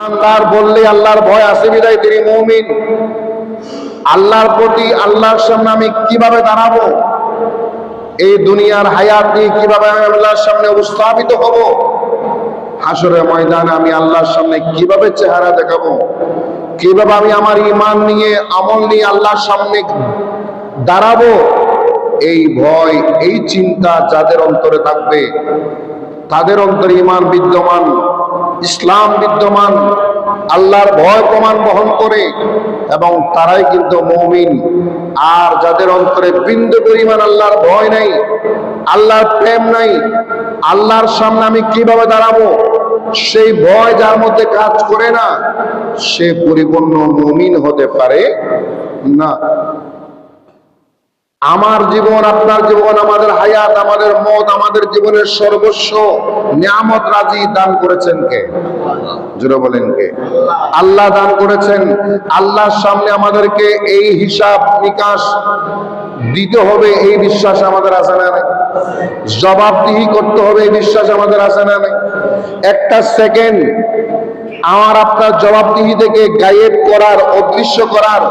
ইমানদার বললে আল্লাহর ভয় আছে বিদায়, তিনি মৌমিন। আল্লাহর প্রতি আল্লাহর সামনে আমি কীভাবে দাঁড়াবো? এই দুনিয়ার হায়াত নিয়ে কীভাবে আমি আল্লাহর সামনে উপস্থাপিত হব? হাসরের ময়দানে আমি আল্লাহর সামনে কীভাবে চেহারা দেখাবো? কীভাবে আমি আমার ইমান নিয়ে, আমল নিয়ে আল্লাহর সামনে দাঁড়াবো? এই ভয়, এই চিন্তা যাদের অন্তরে থাকবে, তাদের অন্তরে ইমান বিদ্যমান। ইসলাম বিদ্যমান, আল্লাহর ভয় প্রমাণ বহন করে এবং তারাই কিন্তু মৌমিন। আর যাদের অন্তরে বিন্দু পরিমাণ আল্লাহর ভয় নাই, আল্লাহর প্রেম নাই, আল্লাহর সামনে আমি কীভাবে দাঁড়াবো, সেই ভয় যার মধ্যে কাজ করে না, সে পরিপূর্ণ মমিন হতে পারে না। আমার জীবন, আপনার জীবন, আমাদের হায়াত, আমাদের মত, আমাদের জীবনের সর্বস্ব নিয়ামত রাজি দান করেছেন কে? জুড়ে বলেন কে? আল্লাহ দান করেছেন। আল্লাহর সামনে আমাদেরকে এই হিসাব নিকাশ দিতে হবে, এই বিশ্বাস আমাদের আছে না জবাবদিহি করতে হবে, এই বিশ্বাস আমাদের আছে না নাই? একটা সেকেন্ড আমার আপনার জবাবদিহি থেকে গায়েব করার, অদৃশ্য করার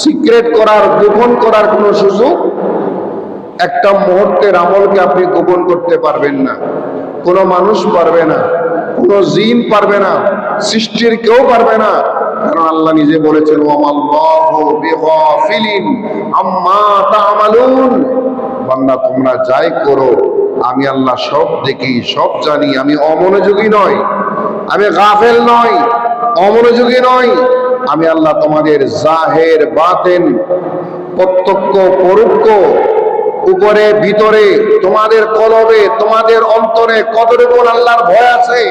সিক্রেট করার, গোপন করার কোনো সুযোগ একটা মুহূর্তের আমলকে আপনি গোপন করতে পারবেন না। কোনো মানুষ পারবে না, কোনো জিন পারবে না, সৃষ্টির কেউ পারবে না। কারণ আল্লাহ নিজে বলেছেন বান্দা, তোমরা যাই করো, আমি আল্লাহ সব দেখি, সব জানি, আমি অমনোযোগী নয় আমি গাফেল নয় অমনোযোগী নয় আমি আল্লাহ তোমাদের জাহের, বাতেন, প্রত্যক্ষ, পরোক্ষ, উপরে, ভিতরে, তোমাদের কলবে, তোমাদের অন্তরে কতটুকু আল্লাহর ভয় আছে।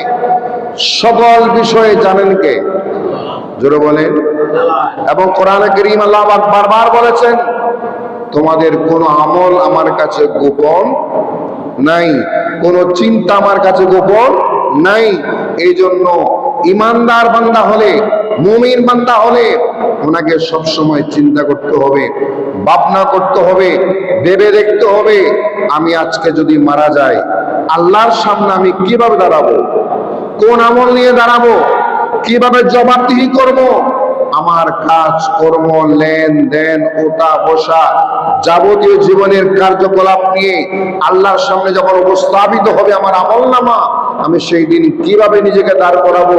সকল বিষয়ে জানেন কে? জোরে বলেন। এবং কোরআনে করিম আল্লাহ বারবার বলেছেন, তোমাদের কোনো আমল আমার কাছে গোপন নাই, কোনো চিন্তা আমার কাছে গোপন নাই। এই জন্য ইমানদার বান্দা হলে, মুমিন বান্দা হলে ওনাকে সব সময় চিন্তা করতে হবে, ভাবনা করতে হবে, ভেবে দেখতে হবে, আমি আজকে যদি মারা যাই, আল্লাহর সামনে আমি কীভাবে দাঁড়াবো? কোন আমল নিয়ে দাঁড়াবো? কীভাবে জবাবদিহি করব? আমার কাজ, কর্ম, লেনদেন, ওটা, বসা যাবতীয় জীবনের কার্যকলাপ নিয়ে আল্লাহর সামনে যখন উপস্থাপিত হবে আমার আমল নামা আমি সেই দিন কীভাবে নিজেকে দাঁড় করাবো?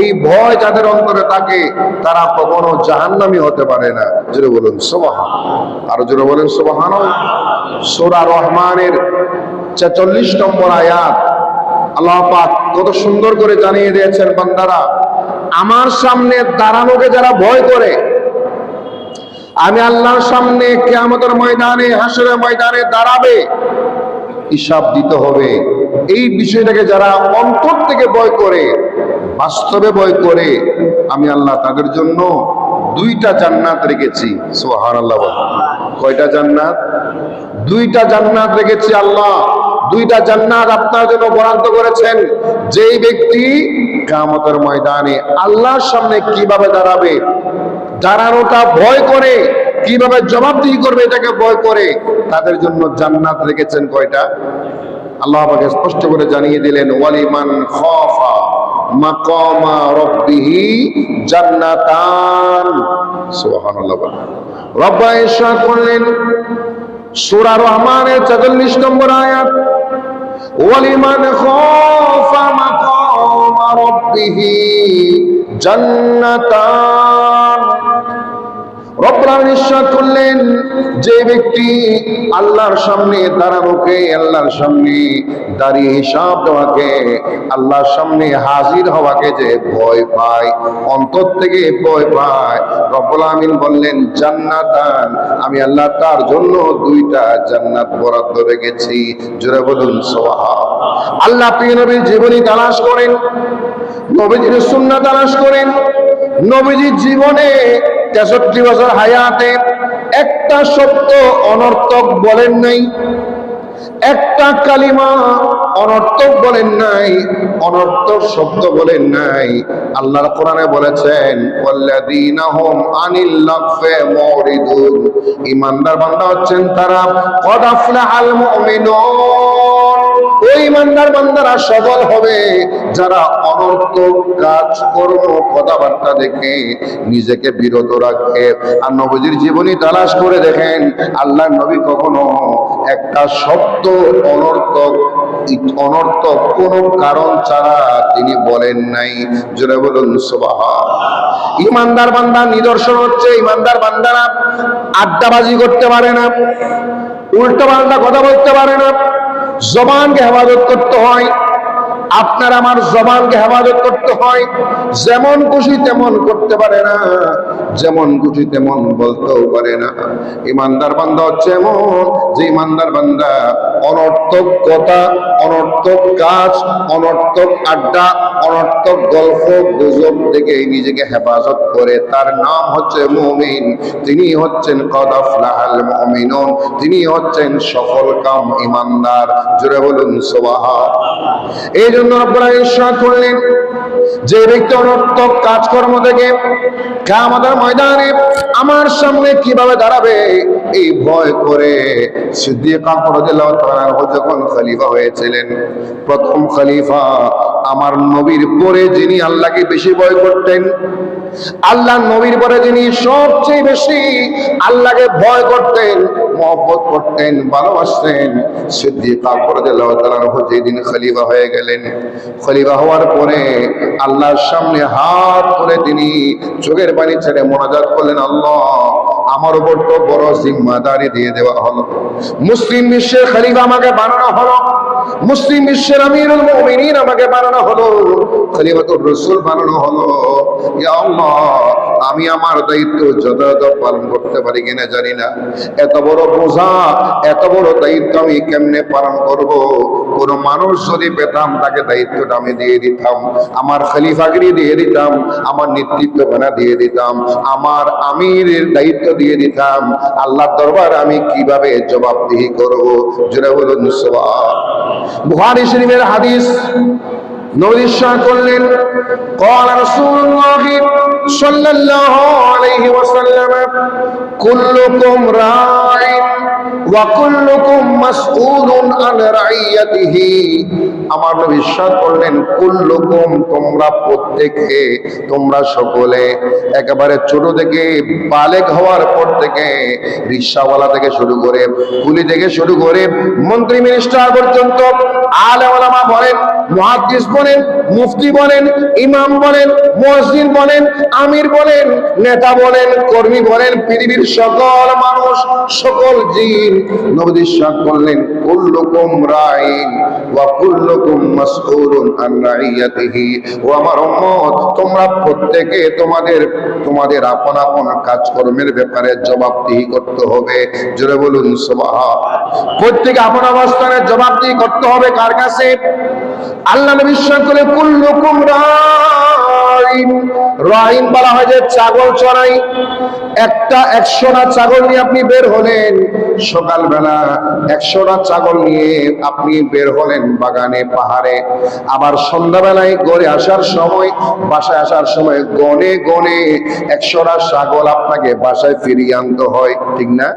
এই ভয় যাদের অন্তরে থাকে, তারা কখনো জাহান্নামি হতে পারে না। জোরে বলুন, সোবাহান। আরও জোরে বলেন, সোবাহান। সোরা রহমানের ছেচল্লিশ নম্বর আয়াত। আল্লাহ পাক কত সুন্দর করে জানিয়ে দিয়েছেন বান্দারা, আমার সামনে দাঁড়ানোকে যারা ভয় করে, আমি আল্লাহর সামনে কেয়ামতের ময়দানে, হাসরের ময়দানে দাঁড়াবে। হিসাব দিতে হবে। এই বিষয়টাকে যারা অন্তর থেকে ভয় করে, বাস্তবে ভয় করে, আমি আল্লাহ তাদের জন্য দুইটা জান্নাত রেখেছি। সোহার আল্লাহ কয়টা জান্নাত? দুইটা জান্নাত রেখেছি আল্লাহ। দুইটা জান্নাত আপনার জন্য বরাদ্দ করেছেন। যেই ব্যক্তি কামতের ময়দানে আল্লাহর সামনে কীভাবে দাঁড়াবে, দাঁড়ানোটা ভয় করে কীভাবে জবাবদিহি করবে এটাকে ভয় করে? তাদের জন্য জান্নাত রেখেছেন কয়টা? আল্লাহ আমাকে স্পষ্ট করে জানিয়ে দিলেন, ওয়ালিমান খাফা মাকামা রাব্বিহি জান্নাতান। সুবহানাল্লাহ রব্বা ইরশাদ করলেন, সূরা রহমানের 44 নম্বর আয়াত, ওয়ালিমান খাফা মাকামা রাব্বিহি জান্নাতান। রব্বুল আলামিন করলেন, যে ব্যক্তি আল্লাহর সামনে দাঁড়ানোকে আল্লাহর সামনে দাঁড়িয়ে হিসাব দেওয়াকে আল্লাহর সামনে হাজির হওয়াকে যে ভয় পায়? অন্তর থেকে ভয় পায়। রব্বুল আলামিন বললেন, জান্নাতান, আমি আল্লাহ তার জন্য দুইটা জান্নাত বরাদ্দ রেখেছি। জোরে বলুন সুবহান আল্লাহ প্রিয় নবীর জীবনী তালাশ করেন, নবীজির সুন্নাহ তালাশ করেন, নবীজির জীবনে তেষট্টি বছর হায়াতে একটা শব্দ অনর্থক বলেন নাই, একটা কালিমা অনর্থক বলেন নাই, অনর্থক শব্দ বলেন নাই। আল্লাহর কোরআনে বলেছেন, ওয়াল্লাযীনা হুম আনিল লাগফি মুরিদুন। ইমানদার বান্দা হচ্ছেন তারা, কদ আফলাহাল মুমিনুন। ওই বান্দারা সফল হবে। যারা অনর্থক কাজ, কর্ম, কথাবার্তা দেখে নিজেকে বিরত রাখে। আর নবীজির জীবনী তালাশ করে দেখেন আল্লাহ নবী কখনো একটা শব্দ অনর্থক অনর্থক কোন কারণ ছাড়া তিনি বলেন নাই। জোরে বলুন সুবাহ ইমানদার বান্দা নিদর্শন হচ্ছে, ইমানদার বান্দারা আড্ডাবাজি করতে পারে না উল্টো পাল্টা কথা বলতে পারে না। জবানকে হেফাজত করতে হয়। আপনার আমার জবানকে হেফাজত করতে হয়। যেমন খুশি তেমন করতে পারে না। যেমন খুশি তেমন বলতেও পারে না। ইমানদার বান্দা হচ্ছে এমন যে ইমানদার বান্দা অনর্থক কথা, অনর্থক কাজ, অনর্থক আড্ডা, অনর্থক গল্প, গুজব থেকে নিজেকে হেফাজত করে। তার নাম হচ্ছে মুমিন। তিনি হচ্ছেন কদাফলাহাল মুমিনুন। তিনি হচ্ছেন সফল কাম ইমানদার। জুড়ে বলুন সুবহান। এই জন্য আপনারা ঈশ্বর করলেন যে ব্যক্তি অনর্থক কাজকর্ম থেকে আমাদের ময়দানে আমার সামনে কীভাবে দাঁড়াবে, এই ভয় করে সিদ্দিক যখন খলিফা হয়েছিলেন, প্রথম খলিফা আমার নবীর পরে যিনি আল্লাহকে বেশি ভয় করতেন আল্লাহ নবীর পরে যিনি সবচেয়ে বেশি আল্লাহকে ভয় করতেন, মহব্বত করতেন, ভালোবাসতেন, সিদ্দিক আকবর যেদিন খলিফা হয়ে গেলেন। খলিফা হওয়ার পরে আল্লাহর সামনে হাত করে তিনি চোখের পানি ছেড়ে মোনাজাত করলেন, আল্লাহ আমার উপর তো বড় জিম্মাদারি দিয়ে দেওয়া হলো। মুসলিম বিশ্বের খলিফা আমাকে বানানো হলো। মুসলিম বিশ্বের আমিরুল মুমিনিন আমাকে বানানো হলো। খলিফাতুর রাসূল বানানো হলো। ইয়া আল্লাহ, আমি আমার দায়িত্ব যথাযথ পালন করতে পারি কিনা জানি না। এত বড় বোঝা, এত বড় দায়িত্ব আমি কেমনে পালন করব? কোন মানুষ যদি পেতাম, তাকে দায়িত্বটা আমি দিয়ে দিতাম। আমার খলিফাগিরি দিয়ে দিতাম, আমার নেতৃত্ব বানা দিয়ে দিতাম। আমার আমিরের দায়িত্ব দিয়ে দিয়ে দিতাম। আল্লাহ দরবার আমি কীভাবে জবাবদিহি করব? জোরে বলুন বুহারি শরীফের হাদিস, নবীর করলেন কল রাসূলুল্লাহ صلى الله عليه وسلم كلكم راع وكلكم مسؤول عن رعيته আমার নবী ইরশাদ করলেন কুল্লুকুম তোমরা প্রত্যেকে তোমরা সকলে একেবারে ছোট থেকে বালেক হওয়ার পর থেকে রিক্সাওয়ালা থেকে শুরু করে কুলি থেকে শুরু করে মন্ত্রী মিনিস্টার পর্যন্ত আলে ওলামা বলেন মুহাদ্দিস বলেন মুফতি বলেন ইমাম বলেন মসজিদ বলেন আমির বলেন, নেতা বলেন, কর্মী বলেন, পৃথিবীর সকল মানুষ, সকল জিন নবী ইরশাদ করলেন কুল্লুকুম রাইন ওয়া কুল্লুকুম মাসউলুন আন রাইয়াতিহি ও আমার উম্মত, তোমরা প্রত্যেকে তোমাদের তোমাদের আপন আপন কাজকর্মের ব্যাপারে জবাবদিহি করতে হবে। জোরে বলুন সুবহান প্রত্যেকে আপন অবস্থানে জবাবদিহি করতে হবে কার কাছে? আল্লাহ নবী বিশ্বাস করে কুল্লুকুম রাইন রাইন বলা হয় যে ছাগল চড়াই একটা একশোটা ছাগল নিয়ে আপনি বের হলেন। সকালবেলা একশোটা ছাগল নিয়ে আপনি বের হলেন বাগানে, পাহাড়ে। আবার সন্ধ্যাবেলায় গড়ে আসার সময়, বাসায় আসার সময় গনে গনে একশোটা ছাগল আপনাকে বাসায় ফিরিয়ে আনতে হয়, ঠিক না?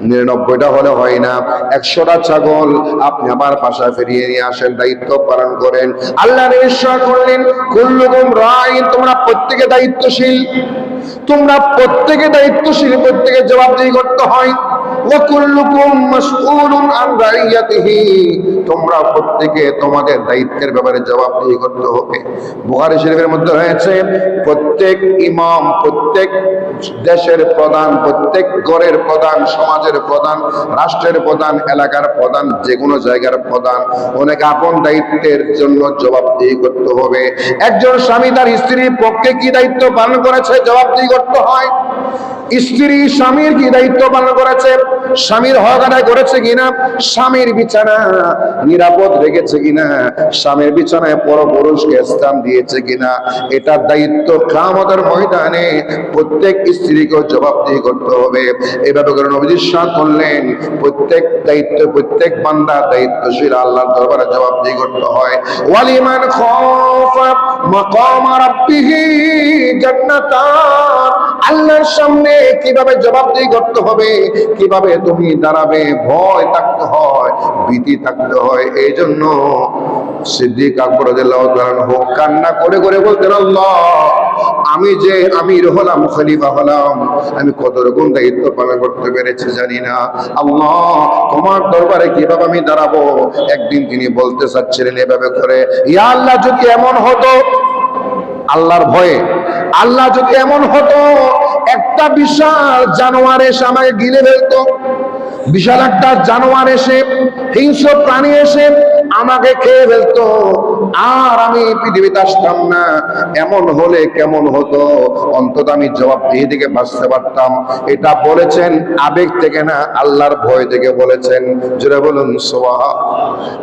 নিরানব্বইটা হলে হয় না। একশোটা ছাগল আপনি আবার বাসায় ফিরিয়ে নিয়ে আসেন, দায়িত্ব পালন করেন। আল্লাহ করলেন, কুল্লুকুম রায় তোমরা প্রত্যেকে দায়িত্বশীল। তোমরা প্রত্যেকে দায়িত্বশীল প্রত্যেকে জবাবদিহি করতে হয়। তোমরা প্রত্যেকে তোমাদের দায়িত্বের ব্যাপারে জবাবদিহি করতে হবে। বুখারী শরীফের মধ্যে রয়েছে, প্রত্যেক ইমাম, প্রত্যেক দেশের প্রধান, প্রত্যেক ঘরের প্রধান, সমাজের প্রধান, রাষ্ট্রের প্রধান, এলাকার প্রধান যে কোনো জায়গার প্রধান, অনেক আপন দায়িত্বের জন্য জবাবদিহি করতে হবে। একজন স্বামী তার স্ত্রীর পক্ষে কি দায়িত্ব পালন করেছে জবাবদিহি করতে হয়। স্ত্রী স্বামীর কি দায়িত্ব পালন করেছে, স্বামীর হক আদায় করেছে কিনা, স্বামীর বিছানা নিরাপদ রেখেছে কিনা, স্বামীর বিছানায় পরপুরুষকে স্থান দিয়েছে কিনা, এটার দায়িত্ব কামতের ময়দানে প্রত্যেক স্ত্রীকে জবাবদিহি করতে হবে। এভাবে করে নবীজি সাথ করলেন প্রত্যেক দায়িত্ব, প্রত্যেক বান্দা দায়িত্বশীল আল্লাহর দরবারে জবাবদিহি করতে হয়। ওয়ালিমান খাফা মাকাম রাব্বিহি জান্নাতান। আল্লাহর সামনে কীভাবে জবাবদিহি করতে হবে, কীভাবে তুমি দাঁড়াবে, ভয় থাকতে হয়, ভীতি থাকতে হয় এই জন্য সিদ্দিক আকবর হোক কান্না করে করে বলতেন আমি যে আমির হলাম, খলিফা হলাম, আমি কত রকম দায়িত্ব পালন করতে পেরেছি জানি না। আল্লাহ, তোমার দরবারে কীভাবে আমি দাঁড়াবো? একদিন তিনি বলতে চাচ্ছিলেন এভাবে করে, ইয়া আল্লাহ, যদি এমন হতো, আল্লাহর ভয়ে, আল্লাহ যদি এমন হতো, একটা বিশাল জানোয়ার এসে আমাকে গিলে ফেলতো, বিশাল একটা জানোয়ার এসে হিংস্র প্রাণী এসে আমাকে খেয়ে ফেলতো। আর আমি পৃথিবীতে আসতাম না। এমন হলে কেমন হতো? অন্তত আমি জবাব দিয়ে দিকে বাঁচতে পারতাম। এটা বলেছেন আবেগ থেকে না, আল্লাহর ভয় থেকে বলেছেন। জোরে বলুন সোয়া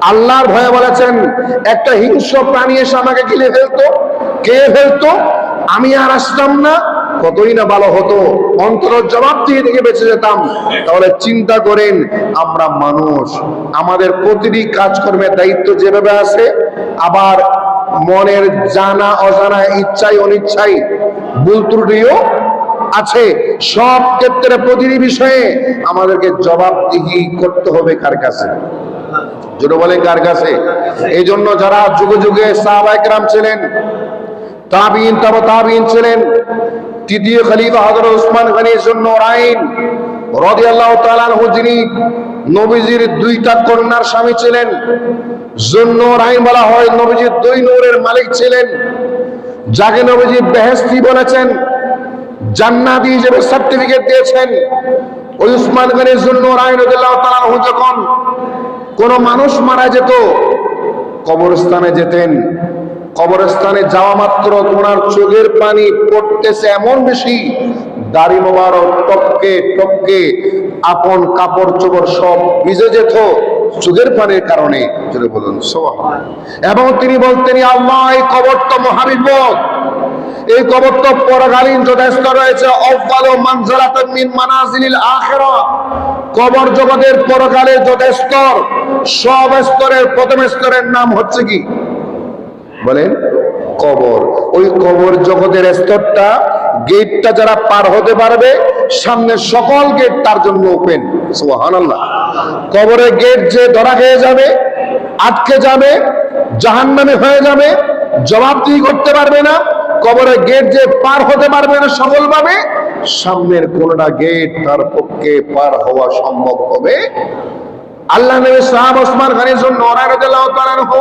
আল্লাহর ভয়ে বলেছেন, একটা হিংস্র প্রাণী এসে আমাকে গিলে ফেলতো। কে ফেলতো। আমি আর আসতাম না। কতই না ভালো হতো অন্তর জবাব দিয়ে দিকে বেঁচে যেতাম। তাহলে চিন্তা করেন, আমরা মানুষ। আমাদের প্রতিটি কাজকর্মের দায়িত্ব যেভাবে আছে, আবার মনের জানা, অজানা, ইচ্ছাই, অনিচ্ছাই, ভুল ত্রুটিও আছে। সব ক্ষেত্রে প্রতিটি বিষয়ে আমাদেরকে জবাবদিহি করতে হবে কার কাছে? যেটা বলে কার কাছে? এই জন্য যারা যুগে যুগে সাহাবাইকরাম ছিলেন, তাবিন, তব তাবিন ছিলেন তৃতীয় খলিফা হযরত ওসমান গনি জুন্নুরাইন রাদিয়াল্লাহু তাআলা আনহু, যিনি নবীজির দুইটা কন্যার স্বামী ছিলেন জুন্নুরাইন বলা হয় নবীজির দুই নূরের মালিক ছিলেন, যাকে নবীজি বেহেশতি বলেছেন, জান্নাতি হিসেবে সার্টিফিকেট দিয়েছেন। ওই উসমান গনি জুন্নুরাইন রাদিয়াল্লাহু তাআলা আনহু যখন কোন মানুষ মারা যেত, কবরস্থানে যেতেন। কবরস্থানে যাওয়া মাত্র ওনার চোখের পানি পড়তেছে এমন বেশি। দাড়ি মোবারক, টপকে টপকে আপন কাপড় চোপড় সব ভিজে যেত চোখের পানির কারণে বলুন এবং তিনি বলতেন, "ইয়া আল্লাহ, এই কবর তো মহাবিপদ। এই কবর তো পরকালীন যথেষ্ট রয়েছে। কবর জগতের পরকালের যত স্তর সব স্তরের প্রথম স্তরের নাম হচ্ছে কি? বলেন, কবর। ওই কবর জগতের স্তরটা, গেটটা যারা পার হতে পারবে, সামনে সকল গেট তার জন্য ওপেন সুবহানাল্লাহ। কবরের গেট যে ধরা খেয়ে যাবে, আটকে যাবে, জাহান্নামে হয়ে যাবে জবাবদিহি করতে পারবে না। কবরের গেট যে পার হতে পারবে না সফলভাবে, সামনের কোনটা গেট তার পক্ষে পার হওয়া সম্ভব হবে আল্লাহ নবী সাহাব ওসমান গনির জন্য রাদিয়াল্লাহু তাআলা আনহু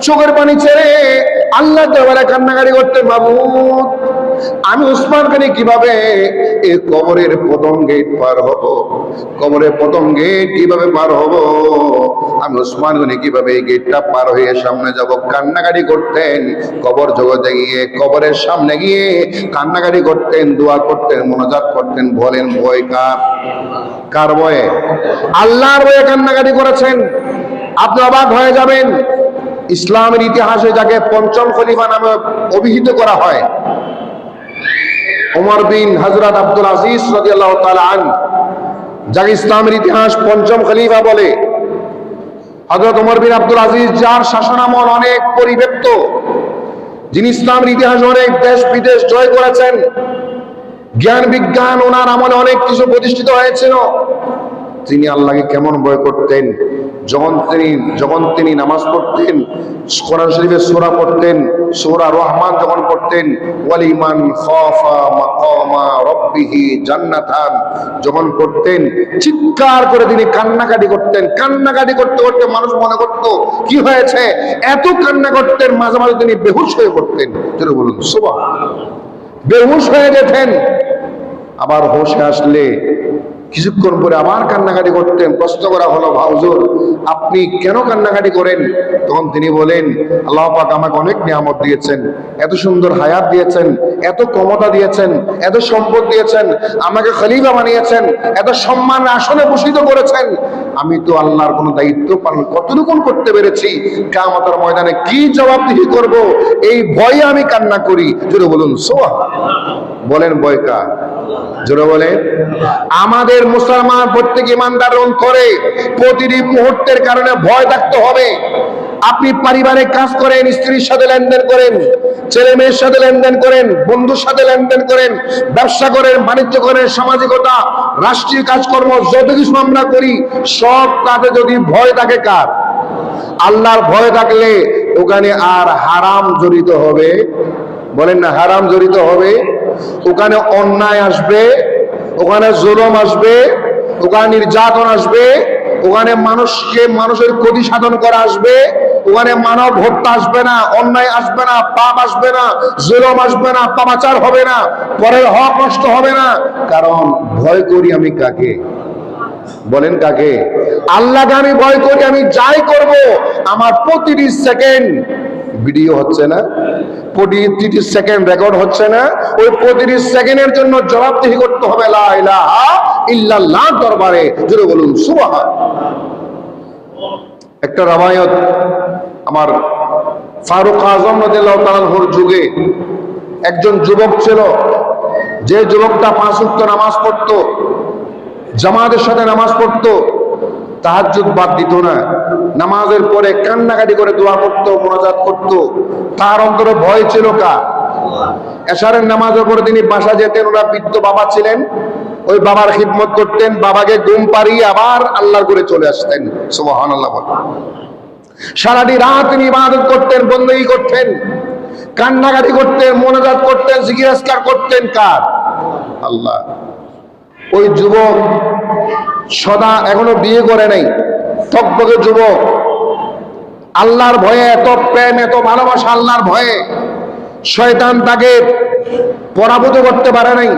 চোখের পানি ছেড়ে আল্লাহ দরবারে কান্নাকারি করতে মাবুদ আমি উসমান গনি কীভাবে এই কবরের প্রথম গেট পার হব? কবরের প্রথম গেট কীভাবে পার হব? আমি উসমান গনি কীভাবে এই গেটটা পার হয়ে সামনে যাব? কান্নাকাটি করতেন, কবর জগতে গিয়ে, কবরের সামনে গিয়ে কান্নাকাটি করতেন, দোয়া করতেন, মোনাজাত করতেন, বলেন ভয় কার? কার ভয়ে? আল্লাহর ভয়ে কান্নাকাটি করেছেন, আপনি অবাক হয়ে যাবেন, ইসলামের ইতিহাসে যাকে পঞ্চম খলিফা নামে অভিহিত করা হয় ওমর বিন হযরত আব্দুল আজিজ রাদিয়াল্লাহু আন যাকে ইসলামের ইতিহাস পঞ্চম খলিফা বলে। হযরত ওমর বিন আব্দুল আজিজ, যার শাসনামল অনেক পরিব্যাপ্ত, যিনি ইসলামের ইতিহাস অনেক দেশ বিদেশ জয় করেছেন, জ্ঞান বিজ্ঞান, ওনার আমলে অনেক কিছু প্রতিষ্ঠিত হয়েছিল। তিনি আল্লাহকে কেমন ভয় করতেন, যখন তিনি যখন তিনি নামাজ পড়তেন, কোরআন শরীফের সোরা পড়তেন, সূরা রহমান যখন পড়তেন ওয়ালিমান খাফা যখন পড়তেন, চিৎকার করে তিনি কান্নাকাটি করতেন। কান্নাকাটি করতে করতে মানুষ মনে করত, কি হয়েছে? এত কান্না করতেন, মাঝে মাঝে তিনি বেহুশ হয়ে পড়তেন। তিনি বলুন সুবহান বেহুশ হয়ে যেতেন। আবার হোশে আসলে কিছুক্ষণ পরে আবার কান্নাকাটি করতেন। প্রশ্ন করা হলো ভাউজুর আপনি কেন কান্নাকাটি করেন? তখন তিনি বলেন, আল্লাহ পাক আমাকে অনেক নিয়ামত দিয়েছেন। এত সুন্দর হায়াত দিয়েছেন, এত ক্ষমতা দিয়েছেন, এত সম্পদ দিয়েছেন, আমাকে খলিফা বানিয়েছেন, এত সম্মান আসনে ভূষিত করেছেন। আমি তো আল্লাহর কোনো দায়িত্ব পালন কতটুকু করতে পেরেছি? কামতার ময়দানে কি জবাবদিহি করব? এই ভয়ে আমি কান্না করি। জোরে বলুন সোয়া বলেন বয়কা আমাদের মুসলমান প্রত্যেক ইমানদার করে, প্রতিটি মুহূর্তের কারণে ভয় থাকতে হবে। আপনি পারিবারিক কাজ করেন, স্ত্রীর সাথে লেনদেন করেন, ছেলে মেয়ের সাথে লেনদেন করেন, বন্ধুর সাথে লেনদেন করেন, ব্যবসা করেন, বাণিজ্য করেন, সামাজিকতা, রাষ্ট্রীয় কাজকর্ম, যত কিছু আমরা করি, সব কাজে যদি ভয় থাকে কার? আল্লাহর ভয় থাকলে ওখানে আর হারাম জড়িত হবে। বলেন না, হারাম জড়িত হবে। ওখানে অন্যায় আসবে, ওখানে জুলম আসবে, ওখানে নির্যাতন আসবে, ওখানে মানুষকে মানুষের ক্ষতি সাধন করা আসবে, ওখানে মানব হত্যা আসবে না, অন্যায় আসবে না, পাপ আসবে না, জুলম আসবে না, পাপাচার হবে না, পরের হক নষ্ট হবে না। কারণ ভয় করি আমি কাকে? বলেন কাকে? আল্লাহকে আমি ভয় করি, আমি যাই করব, আমার প্রতিটি সেকেন্ড ভিডিও হচ্ছে না প্রতিটি সেকেন্ড রেকর্ড হচ্ছে না, ওই প্রতিটি সেকেন্ডের জন্য জবাবদিহি করতে হবে ইল্লাল্লাহ দরবারে জুড়ে বলুন, সুবহান। একটা রামায়ত আমার ফারুক আজম তাআলার যুগে একজন যুবক ছিল, যে যুবকটা পাঁচুক্ত নামাজ পড়তো, জামাতের সাথে নামাজ পড়তো, তাহাজ্জুদ বাদ দিত না। নামাজের পরে কান্নাকাটি করে দোয়া করতো, মোনাজাত করতো। তার অন্তরে ভয় ছিল কার? এশারের নামাজের পরে তিনি বাসা যেতেন, ওরা বৃদ্ধ বাবা ছিলেন। ওই বাবার খিদমত করতেন, বাবাকে ঘুম পাড়িয়ে আবার আল্লাহর করে চলে আসতেন। সুবহান আল্লাহ সারাটি রাত তিনি ইবাদত করতেন বন্দী করতেন, কান্নাকাটি করতেন, মোনাজাত করতেন জিজ্ঞাসকার করতেন কার? আল্লাহ। ওই যুবক সদা এখনও বিয়ে করে নাই। টকবকে যুবক, আল্লাহর ভয়ে, এত প্রেম, এত ভালোবাসা আল্লাহর ভয়ে শয়তান তাকে পরাভূত করতে পারে নাই।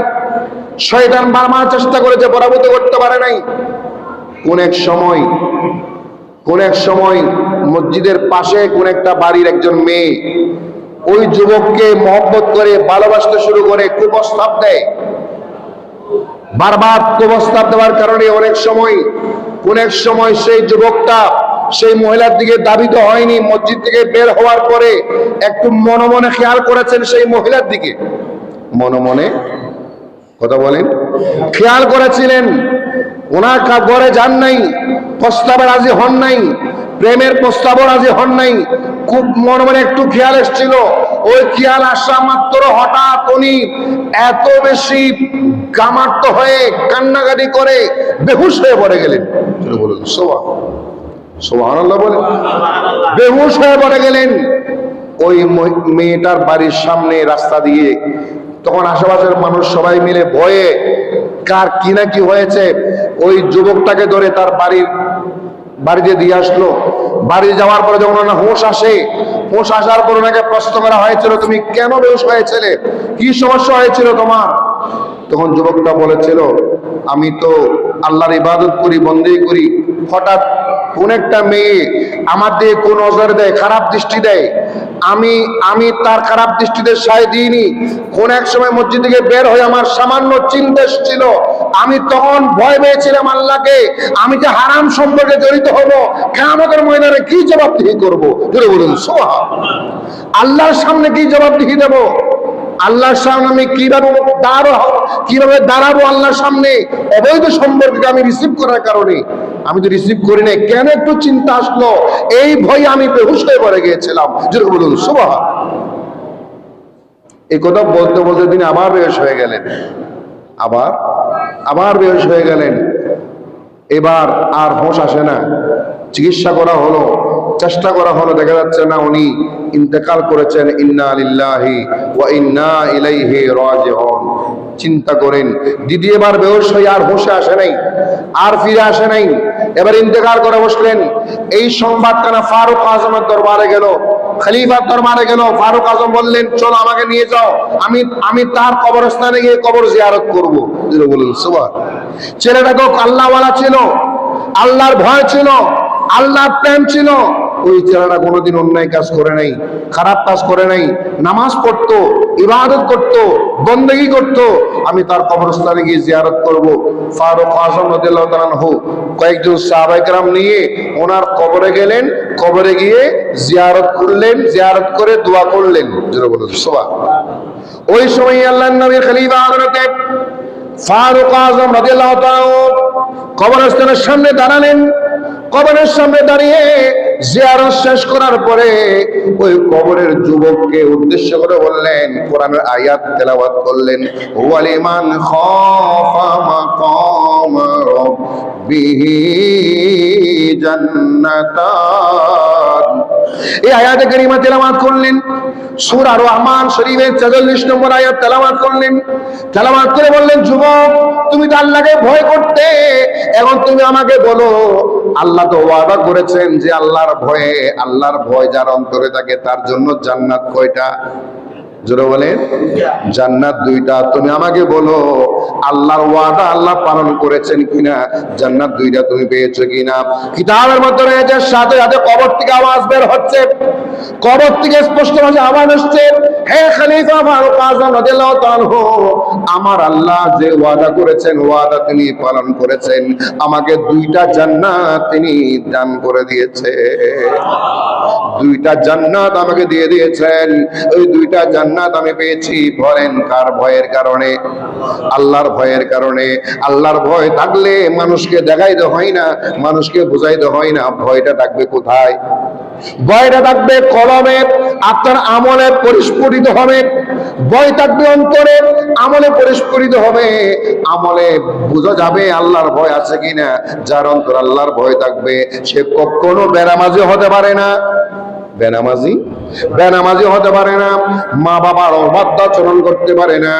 শয়তান বারবার চেষ্টা করেছে পরাভূত করতে পারে নাই। কোন এক সময়, কোন এক সময় মসজিদের পাশে কোন একটা বাড়ির একজন মেয়ে ওই যুবককে মহব্বত করে, ভালোবাসতে শুরু করে, কুপ্রস্তাব দেয়। বারবার কুপ্রস্তাব দেওয়ার কারণে অনেক সময় কোন এক সময় সেই যুবকটা সেই মহিলার দিকে দাবিত হয়নি, মসজিদ থেকে বের হওয়ার পরে একটু মনে মনে খেয়াল করেছেন সেই মহিলার দিকে। মনে মনে কথা বলেন। খেয়াল করেছিলেন, ওনার ঘরে যান নাই, প্রস্তাবে রাজি হন নাই, প্রেমের প্রস্তাবও রাজি হন নাই। খুব মনে মনে একটু খেয়াল এসেছিল, ওই খেয়াল আসা মাত্র হঠাৎ উনি এত বেশি কামার্ত হয়ে কান্নাকাটি করে বেহুশ হয়ে পড়ে গেলেন। চলো বলুন সোভা সোহানাল্লাহ বলে। বেহুশ হয়ে পড়ে গেলেন। ওই মেয়েটার বাড়ির সামনে রাস্তা দিয়ে তখন আশেপাশের মানুষ সবাই মিলে ভয়ে, কার কি না কি হয়েছে, ওই যুবকটাকে ধরে তার বাড়ির বাড়িতে দিয়ে আসলো। বাড়ি যাওয়ার পরে যখন ওনার হোশ আসে, হোশ আসার পর ওনাকে প্রশ্ন করা হয়েছিল, তুমি কেন বেহুশ হয়েছিলে? কি সমস্যা হয়েছিল তোমার? তখন যুবকটা বলেছিল, আমি তো আল্লাহর ইবাদত করি, বন্দেই করি। হঠাৎ কোন একটা মেয়ে আমার দিয়ে কোন নজর দেয়, খারাপ দৃষ্টি দেয়। আমি আমি তার খারাপ দৃষ্টিতে সায় দিইনি। কোন এক সময় মসজিদ থেকে বের হয়ে আমার সামান্য চিন্তা ছিল আমি তখন ভয় পেয়েছিলাম আল্লাহকে। আমি যে হারাম সম্পর্কে জড়িত হব কেমতের ময়দানে কি জবাবদিহি করব? বলুন সোহা আল্লাহর সামনে কি জবাবদিহি দেব? আল্লাহর সামনে আমি কীভাবে দাঁড়াবো কীভাবে দাঁড়াবো আল্লাহর সামনে? অবৈধ সম্পর্ককে আমি রিসিভ করার কারণে। আমি তো রিসিভ করি নাই। কেন একটু চিন্তা আসলো? এই ভয়ে আমি বেহুশ হয়ে পড়ে গিয়েছিলাম। যেরকম বলুন সুবাহ এই কথা বলতে বলতে তিনি আবার বেহস হয়ে গেলেন। আবার আবার বেহস হয়ে গেলেন। এবার আর হোশ আসে না। চিকিৎসা করা হলো। চেষ্টা করা হলো দেখা যাচ্ছে না। উনি ইন্তেকাল করেছেন, ইন্না লিল্লাহি ওয়া ইন্না ইলাইহি রাজিউন। চিন্তা করেন দ্বিতীয়বার বেহোশ হয়ে আর হোশে আসে নাই, আর ফিরে আসে নাই। এবার ইন্তেকাল করে বসলেন। এই সংবাদ কানা ফারুক আজমের দরবারে গেল, খলিফার দরবারে গেল। ফারুক আজম বললেন, চলো আমাকে নিয়ে যাও, আমি আমি তার কবরস্থানে গিয়ে কবর জিয়ারত করব। বলুন ছেলেটা তো আল্লাহওয়ালা ছিল, আল্লাহর ভয় ছিল, আল্লাহর প্রেম ছিল ওই ছেলেটা কোনোদিন অন্যায় কাজ করে নাই, খারাপ কাজ করে নাই, নামাজ পড়তো, ইবাদত করত, বন্দেগি করত। আমি তার কবরস্থানে গিয়ে জিয়ারত করব। ফারুক আজম তাআলা কয়েকজন সাহাবায়ে কেরাম নিয়ে ওনার কবরে গেলেন, কবরে গিয়ে জিয়ারত করলেন, জিয়ারত করে দোয়া করলেন। সুবহান ওই সময় আল্লাহ নবী খলিফা হযরতে ফারুক আজম রাদিয়াল্লাহু কবরস্থানের সামনে দাঁড়ালেন। কবরের সামনে দাঁড়িয়ে জিয়ারত শেষ করার পরে ওই কবরের যুবককে উদ্দেশ্য করে বললেন, কোরআনের আয়াত তেলাওয়াত করলেন রাব্বিহি জান্নাতান। এই আয়াতে কারিমা তেলাওয়াত করলেন, সূরা রহমান শরীফের 44 নম্বর আয়াত তেলাওয়াত করলেন। তেলাওয়াত করে বললেন, যুবক, তুমি তো আল্লাহকে ভয় করতে, এখন তুমি আমাকে বলো, আল্লাহ তো ওয়াদা করেছেন যে আল্লাহর ভয়ে, আল্লাহর ভয় যার অন্তরে থাকে তার জন্য জান্নাত কয়টা? জোরে বলেন, জান্নাত দুইটা। তুমি আমাকে বলো, আল্লাহর ওয়াদা আল্লাহ পালন করেছেন কিনা? জান্নাত দুইটা তুমি পেয়েছ কিনা? কিতাবের মধ্যে রয়েছে সাথে সাথে কবর থেকে আওয়াজ বের হচ্ছে, কবর থেকে স্পষ্ট ভাবে আওয়াজ আসছে, হে ফারুক রাদিয়াল্লাহু তাআলা আমার আল্লাহ যে ওয়াদা করেছেন, ওয়াদা তিনি পালন করেছেন। আমাকে দুইটা জান্নাত তিনি দান করে দিয়েছে। দুইটা জান্নাত আমাকে দিয়ে দিয়েছেন। ওই দুইটা আমি পেয়েছি। ভরেন কার ভয়ের কারণে? আল্লাহর ভয়ের কারণে। আল্লাহর ভয় থাকলে মানুষকে দেখাইতে হয় না, মানুষকে বুঝাইতে হয় না, ভয়টা থাকবে কোথায়? ভয়টা থাকবে কলমে, আপনার আমলে পরিস্ফুটিত হবে। ভয় থাকবে অন্তরে, আমলে পরিস্ফুটিত হবে। আমলে বোঝা যাবে আল্লাহর ভয় আছে কিনা। যার অন্তর আল্লাহর ভয় থাকবে, সে কখনো বেড়ামাঝি হতে পারে না। বেনামাজি বেনামাজি হতে পারে না, মা বাবার অবাধ্যাচরণ করতে পারে না,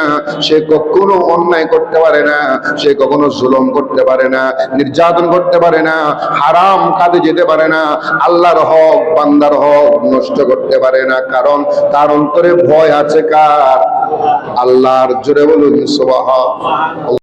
সে কখনো অন্যায় করতে পারে না, সে কখনো জুলম করতে পারে না, নির্যাতন করতে পারে না, হারাম কাজে যেতে পারে না, আল্লাহর হক, বান্দার হক নষ্ট করতে পারে না, কারণ তার অন্তরে ভয় আছে কার? আল্লাহর জোরে বলুন, সুবহান